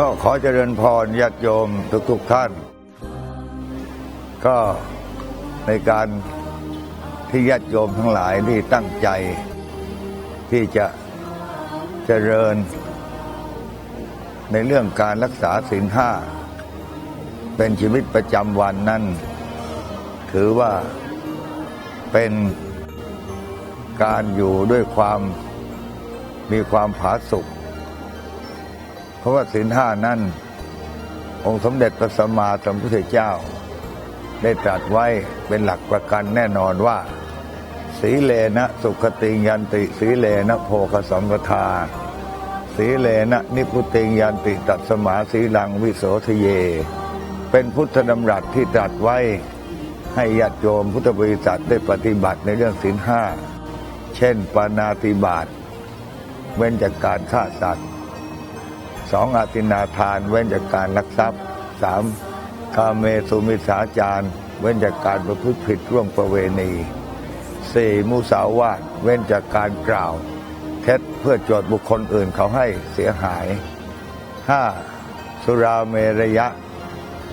ก็ขอเจริญพรญาติโยมทุกๆท่าน ก็ในการที่ญาติโยมทั้งหลายที่ตั้งใจ ที่จะเจริญ ในเรื่องการรักษาศีลห้าเป็นชีวิตประจำวันนั้น ถือว่าเป็นการอยู่ด้วยความมีความผาสุก ราะว่าศีลห้านั้น องค์สมเด็จพระสัมมาสัมพุทธเจ้า ได้ตรัสไว้เป็นหลักประกันแน่นอนว่า สีเลนะ สุขติงยันติ สีเลนะโภคสัมปทา สีเลนะนิพุติงยันติตัดสมาสีลังวิโสทเย เป็นพุทธดำรัสที่ตรัสไว้ให้ญาติโยมพุทธบริษัทได้ปฏิบัติในเรื่องศีลห้า เช่น ปานาติบาตเว้นจากการฆ่าสัตว์ สองอาตินาทานเว้นจากการลักทรัพย์สามคาเมสุมิสาจารเว้นจากการประพฤติผิดร่วงประเวณีสี่มุสาวาทเว้นจากการกล่าว เท็จเพื่อโจทย์บุคคลอื่นเขาให้เสียหายห้าสุราเมรยะ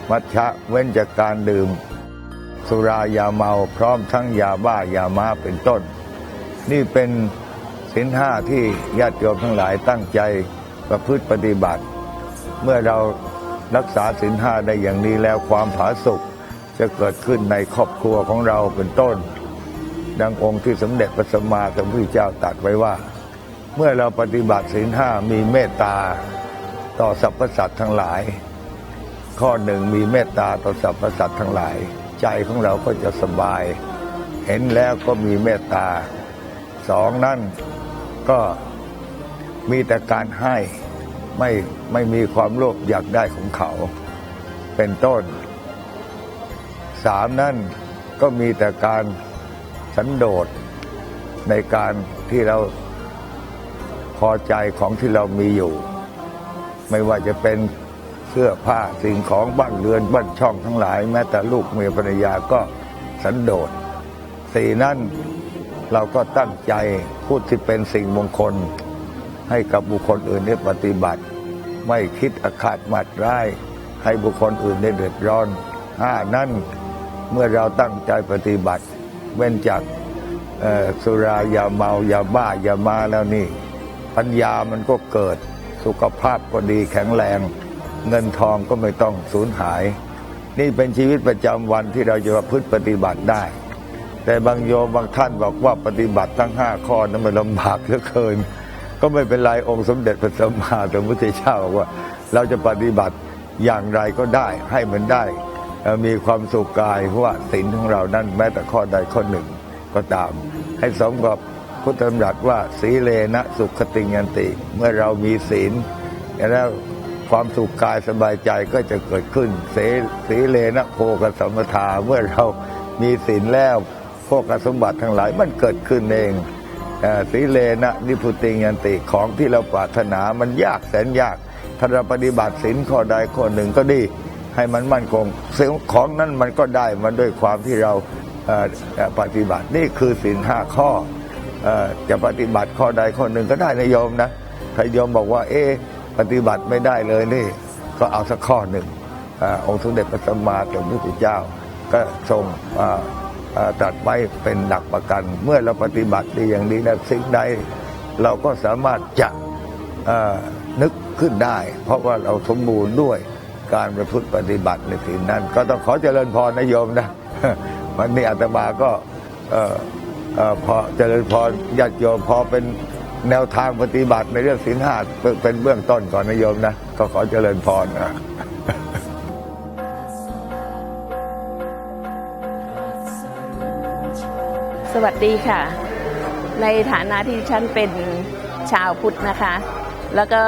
มัชชะเว้นจากการดื่ม สุรายาเมาพร้อมทั้งยาบ้ายามาเป็นต้น นี่เป็นสินห้าที่ญาติโยมทั้งหลายตั้งใจ ประพฤติปฏิบัติ เมื่อเรารักษาสินห้าได้อย่างนี้แล้วความผาสุกจะเกิดขึ้นในครอบครัวของเราเป็นต้น ดังองค์ที่สมเด็จพระสัมมาสัมพุทธเจ้าตรัสไว้ว่า เมื่อเราปฏิบัติศีลห้ามีเมตตาต่อสรรพสัตว์ทั้งหลาย ข้อหนึ่งมีเมตตาต่อสรรพสัตว์ทั้งหลาย ใจของเราก็จะสบาย เห็นแล้วก็มีเมตตาสองนั่นก็ มีแต่การให้ไม่ไม่มีความโลภอยากได้ของเขา เป็นต้นสามนั่นก็มีแต่การสันโดษในการที่เราพอใจของที่เรามีอยู่ ไม่ว่าจะเป็นเสื้อผ้าสิ่งของบ้านเรือนบ้านช่องทั้งหลาย แม้แต่ลูกเมียภรรยาก็สันโดษสี่นั่นเราก็ตั้งใจพูดที่เป็นสิ่งมงคล ให้กับบุคคลอื่นได้ปฏิบัติ ไม่คิดอาฆาตมัดร้าย ให้บุคคลอื่นได้เดือดร้อนห้านั่นเมื่อเราตั้งใจปฏิบัติ เว้นจากสุรายาเมายาบ้ายามาแล้วนี่ ปัญญามันก็เกิดสุขภาพก็ดีแข็งแรง เงินทองก็ไม่ต้องสูญหาย นี่เป็นชีวิตประจำวันที่เราจะประพฤติปฏิบัติได้ แต่บางโยมบางท่านบอกว่าปฏิบัติทั้งห้าข้อนั้นมันลำบากเหลือเกิน ก็ไม่เป็นไรองค์สมเด็จพระสัมมาสัมพุทธเจ้าบอกว่า เราจะปฏิบัติอย่างไรก็ได้ให้มันได้ มีความสุขกายเพราะว่าศีลของเรานั้นแม้แต่ข้อใดข้อหนึ่งก็ตาม ให้สมกับพุทธธรรมรัสว่าสีเลนะสุขติยันติ เมื่อเรามีศีลแล้วความสุขกายสบายใจก็จะเกิดขึ้นเสสีเลนะโภกสมปทาเมื่อเรามีศีลแล้วโภกสมบัติทั้งหลายมันเกิดขึ้นเอง สีเลนะนิพุติยันติของที่เราปรารถนามันยากแสนยากถ้าเราปฏิบัติศีลข้อใดข้อหนึ่งก็ดี ให้มันมั่นคงสิ่งของนั้นมันก็ได้มาด้วยความที่เราปฏิบัตินี่คือศีลห้าข้อจะปฏิบัติข้อใดข้อหนึ่งก็ได้นะโยมนะถ้าโยมบอกว่า เอ๊ปฏิบัติไม่ได้เลยนี่ ก็เอาสักข้อหนึ่งอองค์สมเด็จพระสัมมาสัมพุทธเจ้า ก็ทรงอ ตรัสไว้เป็นหลักประกัน เมื่อเราปฏิบัติดีอย่างนี้นะสิ่งใดเราก็สามารถจะนึกขึ้นได้ เพราะว่าเราสมบูรณ์ด้วยการประพฤติปฏิบัติในสิ่งนั้น ก็ต้องขอเจริญพรนะโยมนะวันนี้อาตมาก็พอเจริญพรญาติโยมพอเป็นแนวทางปฏิบัติในเรื่องศีลห้าเป็นเบื้องต้นก่อนนะโยมนะก็ขอเจริญพรนะ สวัสดีค่ะ ในฐานะที่ฉันเป็นชาวพุทธนะคะ แล้วก็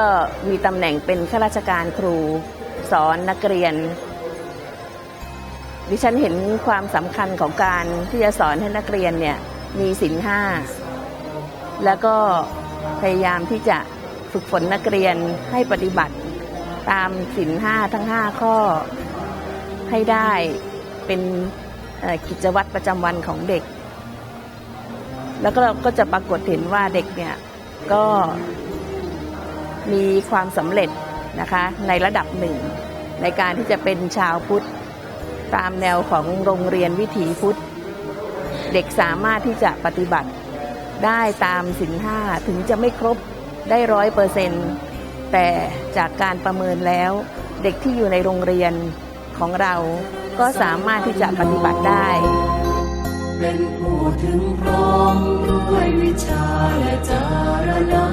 มีตำแหน่งเป็นข้าราชการครู สอนนักเรียน ดิฉันเห็นความสำคัญของการที่จะสอนให้นักเรียนเนี่ยมีศีลห้า แล้วก็พยายามที่จะฝึกฝนนักเรียนให้ปฏิบัติตามศีลห้าทั้งห้าข้อให้ได้เป็นกิจวัตรประจำวันของเด็ก แล้วก็เราก็จะปรากฏเห็นว่าเด็กเนี่ยก็มีความสำเร็จนะคะในระดับหนึ่ง ในการที่จะเป็นชาวพุทธ ตามแนวของโรงเรียนวิถีพุทธ เด็กสามารถที่จะปฏิบัติได้ตามสินห้าถึงจะไม่ครบได้ร้อยเปอร์เซนต์แต่จากการประเมินแล้วเด็กที่อยู่ในโรงเรียนของเราก็สามารถที่จะปฏิบัติได้ เป็นผู้ถึงพร้อมด้วยวิชาและจารณา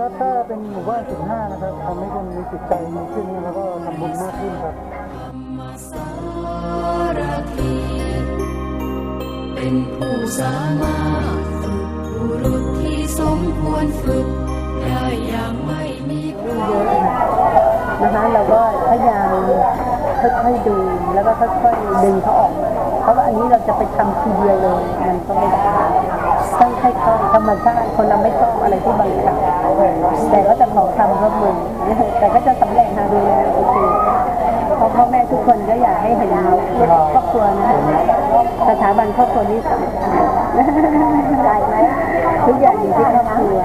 ดีมากเลยครับถ้าเป็นหมู่บ้านสิบห้านะครับทำให้คนมีจิตใจดีขึ้นแล้วก็ทำบุญมากขึ้นครับสารทีเป็นผู้สามารถฝึกบุรุษที่สมควรฝึกได้อย่างไม่มีพร่องนะคะเราก็พยายามค่อยๆดูแล้วก็ค่อยๆดึงเขาออกมาเพราะว่าอันนี้เราจะไปทำทีเดียวเลยมันก็ไม่ได้ ต้องค่องธรรมชาติคนเราไม่ชอบอะไรที่บังคับแต่ก็จะขอคำร่วมมือแต่ก็จะสำเร็จนะดูแลทุกทีเพราะพ่อแม่ทุกคนก็อยากให้เห็นครอบครัวนะสถาบันครอบครัวนี้สำคัญได้ไหมทุกอย่างอยู่ที่ครอบครัว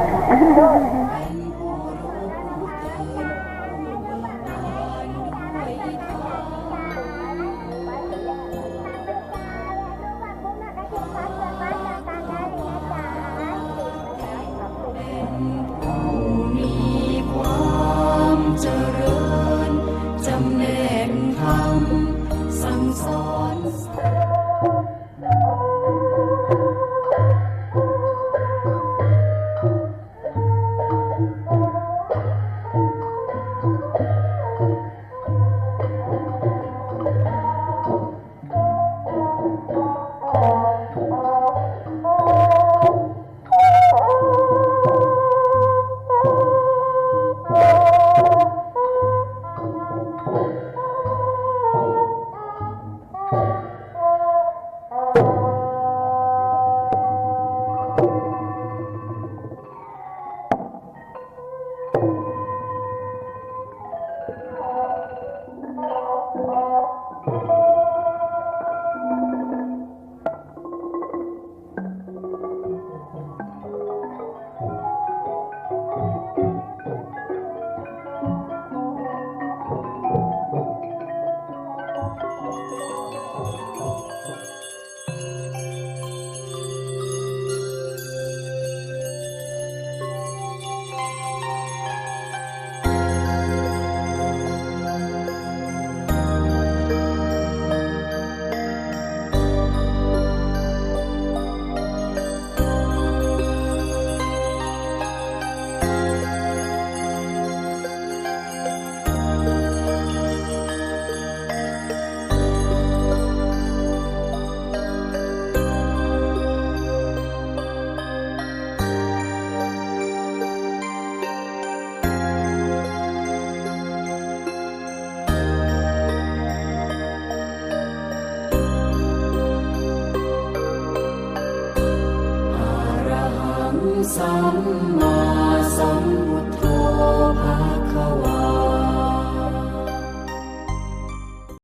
สัมมา